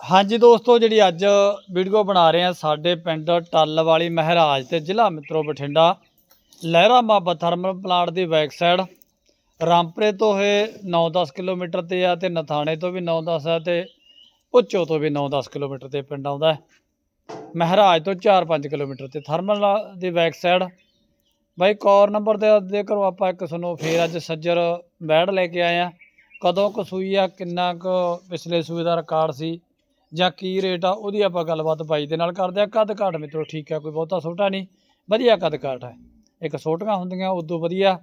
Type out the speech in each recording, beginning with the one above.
ਹਾਂਜੀ ਦੋਸਤੋ, ਜਿਹੜੀ ਅੱਜ ਵੀਡੀਓ ਬਣਾ ਰਹੇ ਆ ਸਾਡੇ ਪਿੰਡ ਟੱਲ ਵਾਲੀ ਮਹਿਰਾਜ ਤੇ ਜ਼ਿਲ੍ਹਾ ਮਿੱਤਰੋ ਬਠਿੰਡਾ, ਲਹਿਰਾ ਮਾਬਾ ਥਰਮਲ ਪਲਾਂਟ ਦੀ ਬੈਕ ਸਾਈਡ ਰਾਮਪਰੇ ਤੋਂ ਇਹ 9-10 ਕਿਲੋਮੀਟਰ ਤੇ ਆ ਤੇ ਨਥਾਣੇ ਤੋਂ ਵੀ 9-10 ਆ ਤੇ ਪੁੱਚੋ ਤੋਂ ਵੀ 9-10 ਕਿਲੋਮੀਟਰ ਤੇ ਪਿੰਡ ਆਉਂਦਾ ਮਹਿਰਾਜ ਤੋਂ 4-5 ਕਿਲੋਮੀਟਰ ਤੇ ਥਰਮਲ ਦੀ ਬੈਕ ਸਾਈਡ ਬਾਈ, ਕੌਰ ਨੰਬਰ ਤੇ ਦੇ ਕਰੋ ਆਪਾਂ ਇੱਕ ਤੁਹਾਨੂੰ ਫੇਰ ਅੱਜ ਸੱਜਰ ਬੈੜ ਲੈ ਕੇ ਆਏ ਆ। ਕਦੋਂ ਕਸੂਈ ਆ, ਕਿੰਨਾ ਕੁ ਪਿਛਲੇ ਸੂਈ ਦਾ ਰਿਕਾਰਡ ਸੀ? ਜਾਂ ਕੀ ਰੇਟ ਆ ਉਹਦੀ ਆਪਾਂ ਗੱਲਬਾਤ ਬਾਈ ਦੇ ਨਾਲ ਕਰਦੇ ਆ ਕੱਦ ਘਾਟ ਮਿੱਤਰੋ ਠੀਕ ਆ ਕੋਈ ਬਹੁਤਾ ਛੋਟਾ ਨਹੀਂ। ਵਧੀਆ ਕੱਦ ਘਾਟ ਹੈ। ਇੱਕ ਛੋਟੀਆਂ ਹੁੰਦੀਆਂ ਉਦੋਂ ਵਧੀਆ।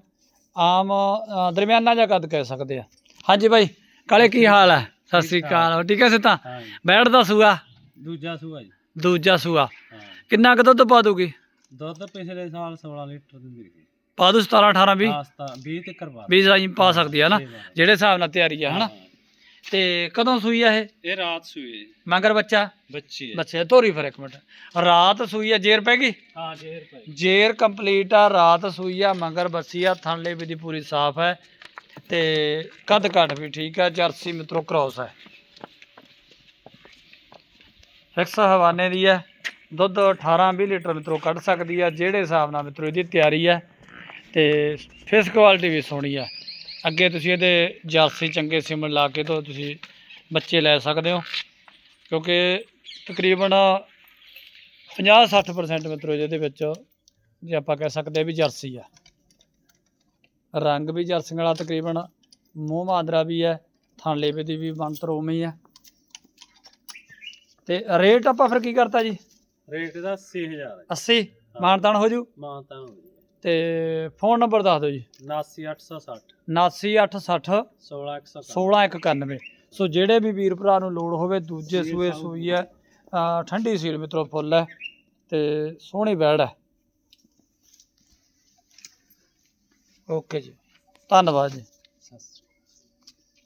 ਆਮ ਅ, ਦਰਮਿਆਨਾ ਜਿਹਾ ਕੱਦ ਕਹਿ ਸਕਦੇ ਆ। ਹਾਂਜੀ ਬਾਈ ਕਾਲੇ ਕੀ ਹਾਲ ਹੈ? ਸਤਿ ਸ੍ਰੀ ਅਕਾਲ। ਹੋਰ ਠੀਕ ਹੈ ਸਿੱਤਾ ਹਾਂ ਬੈੜ ਦਾ ਸੂਆ? ਦੂਜਾ ਸੂਆ ਜੀ। ਦੂਜਾ ਸੂਆ। ਹਾਂ। ਕਿੰਨਾ ਕੁ ਦੁੱਧ ਪਾ ਦੂਗੀ ਦੁੱਧ ਪਿਛਲੇ ਸਾਲ 16 ਲੀਟਰ ਦਿੰਦੀ ਰਹੀ ਪਾ ਦੂ 17 18 20 ਆਸਤਾ 20 ਤੇ ਕਰਵਾ ਵੀਹ ਸਾਈ ਪਾ ਸਕਦੀ ਆ ਨਾ। ਜਿਹੜੇ ਹਿਸਾਬ ਨਾਲ ਤਿਆਰੀ ਆ ਹਨਾ? ਤੇ ਕਦੋਂ ਸੂਈ ਆ ਇਹ? ਇਹ ਰਾਤ ਸੂਏ ਮਗਰ ਬੱਚਾ? ਬੱਚੀ ਹੈ। ਬੱਚੇ ਧੋਰੀ ਫਿਰ ਇੱਕ ਮਿੰਟ। ਰਾਤ ਸੂਈ ਆ ਜੇਰ ਪੈ ਗਈ? ਹਾਂ ਜੇਰ ਭਾਈ ਜੇਰ ਕੰਪਲੀਟ ਆ ਰਾਤ ਸੂਈ ਆ ਮਗਰ ਬੱਸੀ ਆ ਥਣਲੇ ਵੀ ਦੀ ਪੂਰੀ ਸਾਫ਼ ਹੈ। ਤੇ ਕੱਦ ਘੱਟ ਵੀ ਠੀਕ ਆ ਜਰਸੀ ਮਿੱਤਰੋ ਕ੍ਰੋਸ ਹੈ। ਫਿਕਸ ਹਵਾਨੇ ਦੀ ਹੈ। ਦੁੱਧ 18 20 ਲੀਟਰ ਮਿੱਤਰੋ ਕੱਢ ਸਕਦੀ ਆ ਜਿਹੜੇ ਹਿਸਾਬ ਨਾਲ ਮਿੱਤਰੋ ਇਹਦੀ ਤਿਆਰੀ ਹੈ। ਤੇ ਫੇਸ ਕੁਆਲਿਟੀ ਵੀ ਸੋਹਣੀ ਆ। ਅੱਗੇ ਤੁਸੀਂ ਇਹਦੇ ਜਰਸੀ ਚੰਗੇ ਸਿਮਣ ਲਾ ਕੇ ਤੋਂ ਤੁਸੀਂ ਬੱਚੇ ਲੈ ਸਕਦੇ ਹੋ ਕਿਉਂਕਿ ਤਕਰੀਬਨ 50-60% ਮਿੱਤਰੋ ਜਿਹਦੇ ਵਿੱਚ ਜੇ ਆਪਾਂ ਕਹਿ ਸਕਦੇ ਆ ਵੀ ਜਰਸੀ ਆ। ਰੰਗ ਵੀ ਜਰਸੀਆਂ ਵਾਲਾ ਤਕਰੀਬਨ ਮੂੰਹ ਮਾਦਰਾ ਵੀ ਹੈ ਥਣ ਲੇਵੇ ਦੀ ਵੀ ਬਣਤਰ ਉਵੇਂ ਹੀ। ਆ ਤੇ ਰੇਟ ਆਪਾਂ ਫਿਰ ਕੀ ਕਰਤਾ ਜੀ? ਰੇਟ ਦਾ 80000 ਹੈ। 80 ਮਾਨਤਾਨ ਹੋ ਜੂ? ਮਾਨਤਾ ਹੋ ਗਈ ਤੇ ਫੋਨ ਨੰਬਰ ਦੱਸ ਦਿਓ ਜੀ। 79860 79860 16191 16191 ਸੋ ਜਿਹੜੇ ਵੀ ਵੀਰ ਭਰਾ ਨੂੰ ਲੋੜ ਹੋਵੇ ਦੂਜੇ ਸੂਏ ਸੂਈ ਹੈ ਠੰਡੀ ਸੀਲ ਮਿੱਤਰੋ ਫੁੱਲ ਹੈ ਤੇ ਸੋਹਣੀ ਬੈੜ ਹੈ। ਓਕੇ ਜੀ। ਧੰਨਵਾਦ ਜੀ। ਸਤਿ ਸ਼੍ਰੀ ਅਕਾਲ।